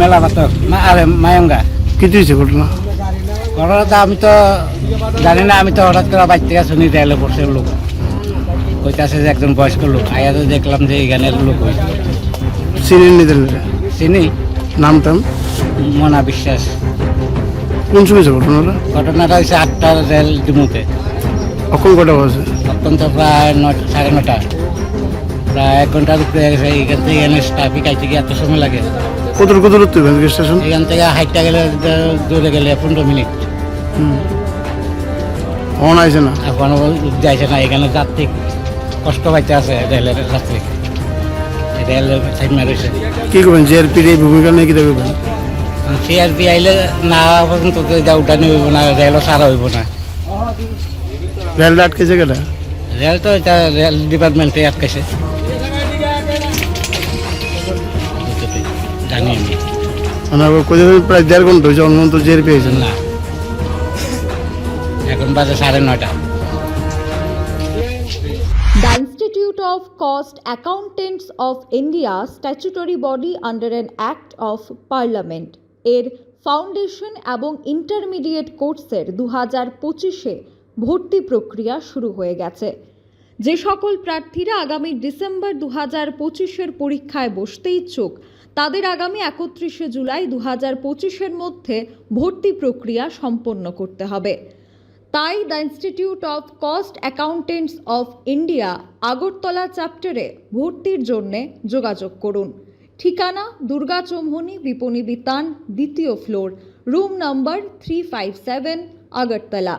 মেলা মা আরে মায়ঙ্গা। কি হয়েছে ঘটনা? ঘটনাটা আমি তো জানি না আমি তো হঠাৎ করে বাইর থেকে শুনি রেলে পড়ছে লোক। কইতাছে যে একজন বয়স্ক লোক। আয়া তো দেখলাম যে এখানের লোক হই চিনেন নিতেন চিনি। নাম টাম মনা বিশ্বাস। কোন সময় হয়েছে ঘটনাটা? ঘটনাটা হয়েছে আটটার রেল ডিমুতে। কখন কটা বাজে? তখন তো প্রায় নটা সাড়ে নটা প্রায় এক ঘণ্টার উপরে এখান থেকে এখানে ট্রাফিক আইতে গিয়ে এত সময় লাগে। কতটুকু দূরত্ব ভ্যানগেট স্টেশন? এখান থেকে হাইটটা গেলে দূরে গেলে পনেরো মিনিট। অন আইছে না? এখন যাইছে না এখানে যাত্রী কষ্ট পাইতে আছে রেলের যাত্রী। রেলের সাইড মারিছে কি করবেন? জিআরপির এই ভূমিকা নিয়ে কি দেখবেন? সিআরপি আইলে না পর্যন্ত এটা উঠানি হইব না রেলও সারা হইব না। রেলটা আটকেছে কেটা রেল তো এটা রেল ডিপার্টমেন্টে আটকাইছে জানি আমি মানে কোথায় প্রায় দেড় ঘণ্টা হয়েছে অন্য তো জিআরপি হয়েছে না। না এখন বাজে সাড়ে নয়টা। The Institute of Cost Accountants of India statutory body under an Act of Parliament. এর ফাউন্ডেশন এবং ইন্টারমিডিয়েট কোর্সের দু হাজার পঁচিশে ভর্তি প্রক্রিয়া শুরু হয়ে গেছে। যে সকল প্রার্থীরা আগামী ডিসেম্বর দু হাজার পঁচিশের পরীক্ষায় বসতে ইচ্ছুক, তাদের আগামী একত্রিশে জুলাই দু হাজার পঁচিশের মধ্যে ভর্তি প্রক্রিয়া সম্পন্ন করতে হবে। তাই the institute of cost accountants of India Agartala চ্যাপ্টারে ভর্তির জন্যে যোগাযোগ করুন। ঠিকানা দুর্গা চৌমুহনী, বিপণী বিতান, দ্বিতীয় ফ্লোর, রুম নম্বর থ্রি ফাইভ সেভেন, আগরতলা।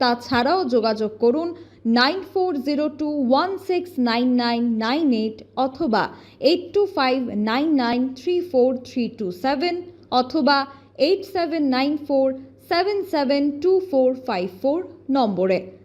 তাছাড়াও যোগাযোগ করুন nine four zero two one six nine nine nine eight অথবা eight two five nine nine three four three two seven অথবা eight seven nine four seven seven two four five four নম্বরে